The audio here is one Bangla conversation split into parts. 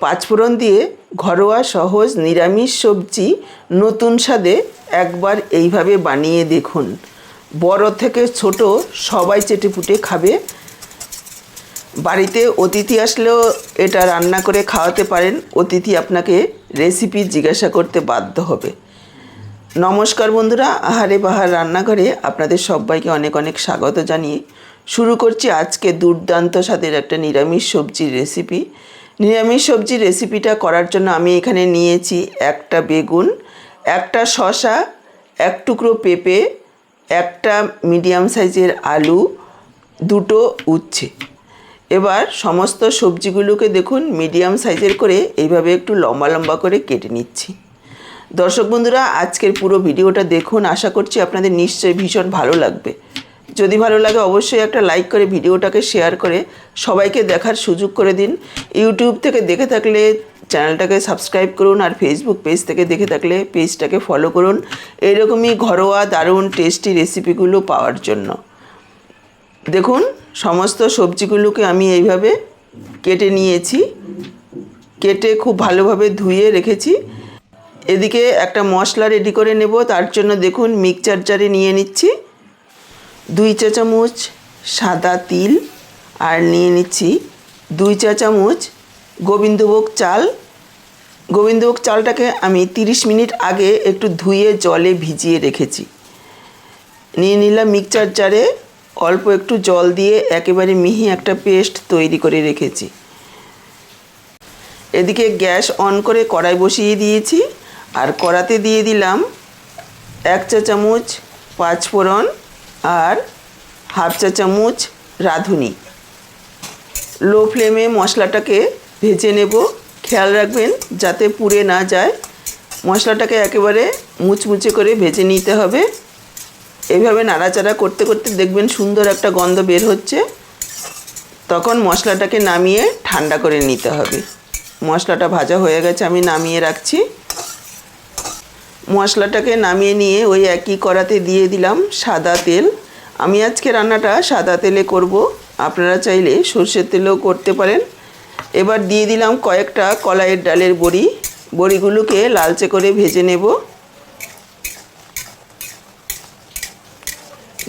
পাঁচফোড়ন দিয়ে ঘরোয়া, সহজ, নিরামিষ সবজি নতুন স্বাদে একবার এইভাবে বানিয়ে দেখুন। বড় থেকে ছোট সবাই চেটেপুটে খাবে। বাড়িতে অতিথি আসলেও এটা রান্না করে খাওয়াতে পারেন। অতিথি আপনাকে রেসিপি জিজ্ঞাসা করতে বাধ্য হবে। নমস্কার বন্ধুরা, আহারে বাহার রান্নাঘরে আপনাদের সবাইকে অনেক অনেক স্বাগত জানিয়ে শুরু করছি আজকে দুর্দান্ত স্বাদের একটা নিরামিষ সবজির রেসিপি। নিরামিষ সবজির রেসিপিটা করার জন্য আমি এখানে নিয়েছি একটা বেগুন, একটা শসা, এক টুকরো পেঁপে, একটা মিডিয়াম সাইজের আলু, দুটো উচ্ছে। এবার সমস্ত সবজিগুলোকে দেখুন মিডিয়াম সাইজের করে এইভাবে একটু লম্বা লম্বা করে কেটে নিচ্ছি। দর্শক বন্ধুরা, আজকের পুরো ভিডিওটা দেখুন। আশা করছি আপনাদের নিশ্চয়ই ভীষণ ভালো লাগবে। যদি ভালো লাগে অবশ্যই একটা লাইক করে ভিডিওটাকে শেয়ার করে সবাইকে দেখার সুযোগ করে দিন। ইউটিউব থেকে দেখে থাকলে চ্যানেলটাকে সাবস্ক্রাইব করুন আর ফেসবুক পেজ থেকে দেখে থাকলে পেজটাকে ফলো করুন। এরকমই ঘরোয়া, দারুণ টেস্টি রেসিপিগুলো পাওয়ার জন্য। দেখুন, সমস্ত সবজিগুলোকে আমি এইভাবে কেটে নিয়েছি। কেটে খুব ভালোভাবে ধুয়ে রেখেছি। এদিকে একটা মশলা রেডি করে নেব। তার জন্য দেখুন মিক্সচার জারে নিয়ে নিচ্ছি। দুই চা চামচ সাদা তিল আর নিয়ে নিচ্ছি দুই চা চামচ গোবিন্দভোগ চাল। গোবিন্দভোগ চালটাকে আমি 30 মিনিট আগে একটু ধুয়ে জলে ভিজিয়ে রেখেছি। নিয়ে নিলাম মিক্সচার জারে, অল্প একটু জল দিয়ে একেবারে মিহি একটা পেস্ট তৈরি করে রেখেছি। এদিকে গ্যাস অন করে কড়াই বসিয়ে দিয়েছি আর কড়াতে দিয়ে দিলাম এক চা চামচ পাঁচফোড়ন আর হাফ চা চামচ রাঁধুনি। লো ফ্লেমে মশলাটাকে ভেজে নেব। খেয়াল রাখবেন যাতে পুড়ে না যায়। মশলাটাকে একেবারে মুচমুচে করে ভেজে নিতে হবে। এভাবে নাড়াচাড়া করতে করতে দেখবেন সুন্দর একটা গন্ধ বের হচ্ছে। তখন মশলাটাকে নামিয়ে ঠান্ডা করে নিতে হবে। মশলাটা ভাজা হয়ে গেছে, আমি নামিয়ে রাখছি। মশলাটাকে নামিয়ে নিয়ে ওই একই কড়াতে দিয়ে দিলাম সাদা তেল। আমি আজকে রান্নাটা সাদা তেলে করব। আপনারা চাইলে সর্ষের তেলেও করতে পারেন। এবার দিয়ে দিলাম কয়েকটা কলাইয়ের ডালের বড়ি। বড়িগুলোকে লালচে করে ভেজে নেব।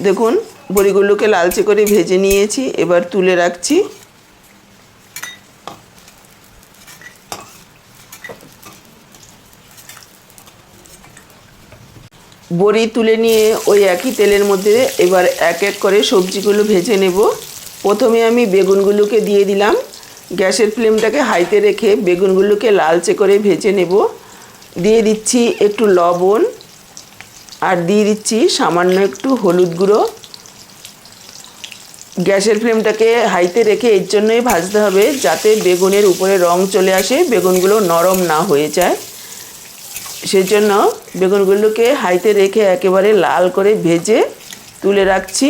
দেখুন, বড়িগুলোকে লালচে করে ভেজে নিয়েছি। এবার তুলে রাখছি। বড়ি তুলে নিয়ে ওই একই তেলের মধ্যে এবার এক এক করে সবজিগুলো ভেজে নেব। প্রথমে আমি বেগুনগুলোকে দিয়ে দিলাম। গ্যাসের ফ্লেমটাকে হাইতে রেখে বেগুনগুলোকে লালচে করে ভেজে নেব। দিয়ে দিচ্ছি একটু লবণ আর দিয়ে দিচ্ছি সামান্য একটু হলুদ গুঁড়ো। গ্যাসের ফ্লেমটাকে হাইতে রেখে এর জন্যই ভাজতে হবে যাতে বেগুনের উপরে রং চলে আসে, বেগুনগুলো নরম না হয়ে যায়। সেজন্য বেগুনগুলোকে হাইতে রেখে একেবারে লাল করে ভেজে তুলে রাখছি।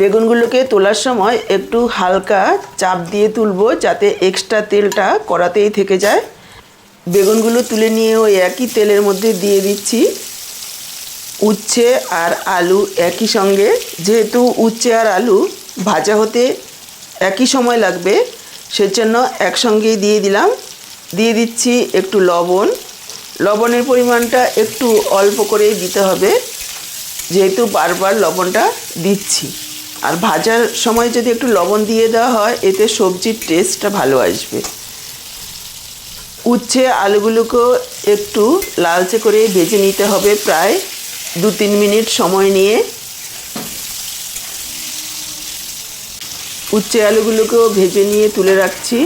বেগুনগুলোকে তোলার সময় একটু হালকা চাপ দিয়ে তুলবো যাতে এক্সট্রা তেলটা কড়াতেই থেকে যায়। বেগুনগুলো তুলে নিয়ে ওই একই তেলের মধ্যে দিয়ে দিচ্ছি। উচ্ছে আর আলু একই সঙ্গে। যেহেতু উচ্ছে আর আলু ভাজা হতে একই সময় লাগবে, সেজন্য একসঙ্গেই দিয়ে দিলাম। দিয়ে দিচ্ছি একটু লবণ। লবণের পরিমাণটা একটু অল্প করেই দিতে হবে। যেহেতু বারবার লবণটা দিচ্ছি। আর ভাজার সময় যদি একটু লবণ দিয়ে দেওয়া হয়, এতে সবজির টেস্টটা ভালো আসবে। উচ্ছে, আলুগুলোকেও একটু লালচে করে ভেজে নিতে হবে প্রায় দু তিন মিনিট সময় নিয়ে। উচ্ছে, আলুগুলোকেও ভেজে নিয়ে তুলে রাখছি।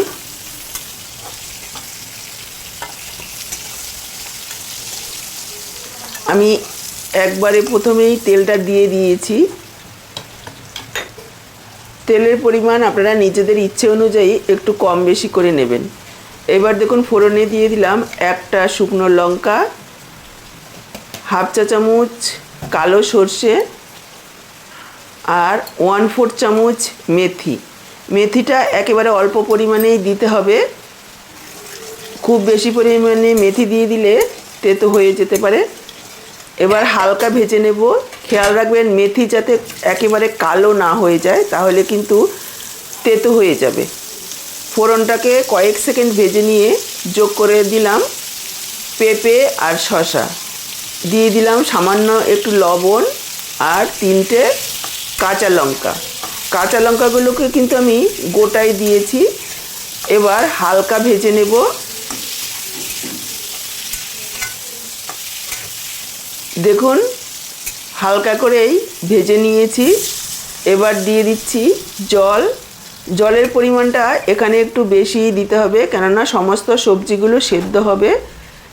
আমি একবারে প্রথমেই তেলটা দিয়ে দিয়েছি। তেলের পরিমাণ আপনারা নিজেদের ইচ্ছে অনুযায়ী একটু কম বেশি করে নেবেন। এবার দেখুন ফোড়নে দিয়ে দিলাম একটা শুকনো লঙ্কা, হাফ চা চামচ কালো সর্ষে আর ওয়ান ফোর চামচ মেথি। মেথিটা একেবারে অল্প পরিমাণেই দিতে হবে। খুব বেশি পরিমাণে মেথি দিয়ে দিলে তেতো হয়ে যেতে পারে। এবার হালকা ভেজে নেব। খেয়াল রাখবেন, মেথি যাতে একেবারে কালো না হয়ে যায়, তাহলে কিন্তু তেতো হয়ে যাবে। ফোড়নটাকে কয়েক সেকেন্ড ভেজে নিয়ে যোগ করে দিলাম পেঁপে আর শশা দিয়ে দিলাম সামান্য একটু লবণ আর তিনটে কাঁচা লঙ্কা। কাঁচা লঙ্কাগুলোকে কিন্তু আমি গোটাই দিয়েছি। এবার হালকা ভেজে নেব। দেখুন, হালকা করেই ভেজে নিয়েছি। এবার দিয়ে দিচ্ছি জল। জলের পরিমাণটা এখানে একটু বেশি দিতে হবে, কেননা সমস্ত সবজিগুলো সেদ্ধ হবে।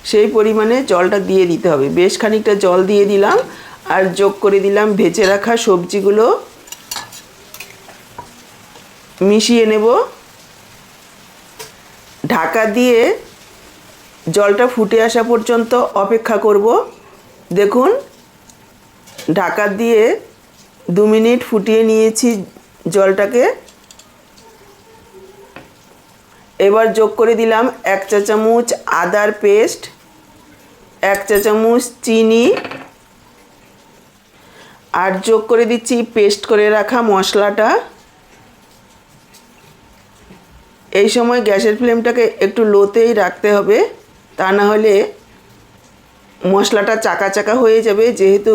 সেই পরিমাণে জলটা দিয়ে দিতে হবে। বেশ খানিকটা জল দিয়ে দিলাম আর যোগ করে দিলাম ভেজে রাখা সবজিগুলো। মিশিয়ে নেব। ঢাকা দিয়ে জলটা ফুটে আসা পর্যন্ত অপেক্ষা করব। দেখুন, ঢাকা দিয়ে দু মিনিট ফুটিয়ে নিয়েছি জলটাকে। এবার যোগ করে দিলাম এক চা চামচ আদার পেস্ট, এক চা চামচ চিনি, আর যোগ করে দিচ্ছি পেস্ট করে রাখা মশলাটা। এই সময় গ্যাসের ফ্লেমটাকে একটু লোতেই রাখতে হবে, তা না হলে মশলাটা চাকা চাকা হয়ে যাবে, যেহেতু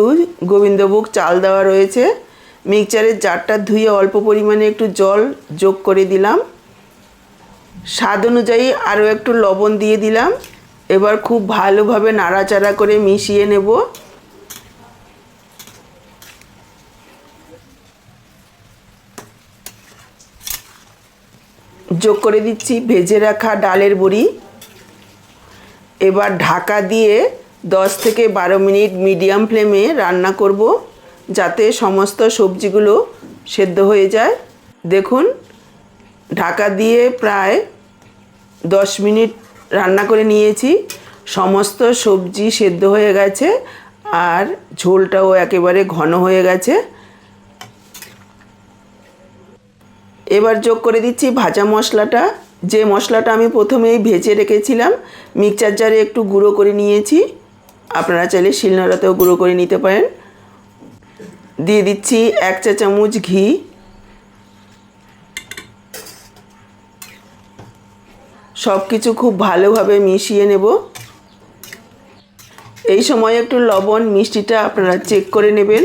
গোবিন্দভোগ চাল দেওয়া রয়েছে। মিক্সচারের জারটা ধুয়ে অল্প পরিমাণে একটু জল যোগ করে দিলাম। স্বাদ অনুযায়ী আরও একটু লবণ দিয়ে দিলাম। এবার খুব ভালোভাবে নাড়াচাড়া করে মিশিয়ে নেব। যোগ করে দিচ্ছি ভেজে রাখা ডালের বড়ি। এবার ঢাকা দিয়ে 10 থেকে বারো মিনিট মিডিয়াম ফ্লেমে রান্না করব, যাতে সমস্ত সবজিগুলো সেদ্ধ হয়ে যায়। দেখুন, ঢাকা দিয়ে প্রায় দশ মিনিট রান্না করে নিয়েছি। সমস্ত সবজি সেদ্ধ হয়ে গেছে, আর ঝোলটাও একেবারে ঘন হয়ে গেছে। এবার যোগ করে দিচ্ছি ভাজা মশলাটা। যে মশলাটা আমি প্রথমেই ভেজে রেখেছিলাম মিক্সচার জারে একটু গুঁড়ো করে নিয়েছি। আপনারা চাইলে শিলনোড়াতেও গুঁড়ো করে নিতে পারেন। দিয়ে দিচ্ছি এক চা চামচ ঘি। সব কিছু খুব ভালোভাবে মিশিয়ে নেব। এই সময় একটু লবণ, মিষ্টিটা আপনারা চেক করে নেবেন।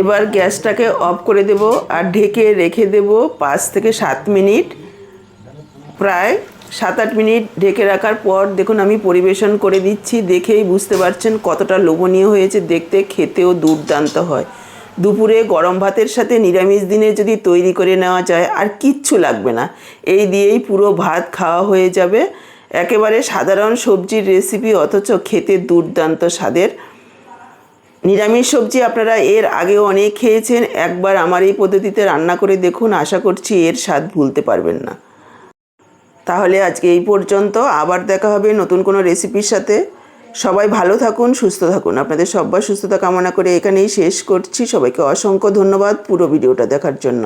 এবার গ্যাসটাকে অফ করে দেব আর ঢেকে রেখে দেব পাঁচ থেকে সাত মিনিট। প্রায় সাত আট মিনিট ঢেকে রাখার পর দেখুন আমি পরিবেশন করে দিচ্ছি, দেখেই বুঝতে পারছেন কতটা লোভনীয় হয়েছে, দেখতে খেতেও দুর্দান্ত হয়। দুপুরে গরম ভাতের সাথে নিরামিষ দিনে যদি তৈরি করে নেওয়া যায়, আর কিচ্ছু লাগবে না। এই দিয়েই পুরো ভাত খাওয়া হয়ে যাবে। একেবারে সাধারণ সবজির রেসিপি অথচ খেতে দুর্দান্ত স্বাদের। নিরামিষ সবজি আপনারা এর আগেও অনেক খেয়েছেন, একবার আমার এই পদ্ধতিতে রান্না করে দেখুন, আশা করছি এর স্বাদ ভুলতে পারবেন না। তাহলে আজকে এই পর্যন্ত। আবার দেখা হবে নতুন কোনো রেসিপির সাথে। সবাই ভালো থাকুন, সুস্থ থাকুন। আপনাদের সবার সুস্থতা কামনা করে এখানেই শেষ করছি। সবাইকে অসংখ্য ধন্যবাদ পুরো ভিডিওটা দেখার জন্য।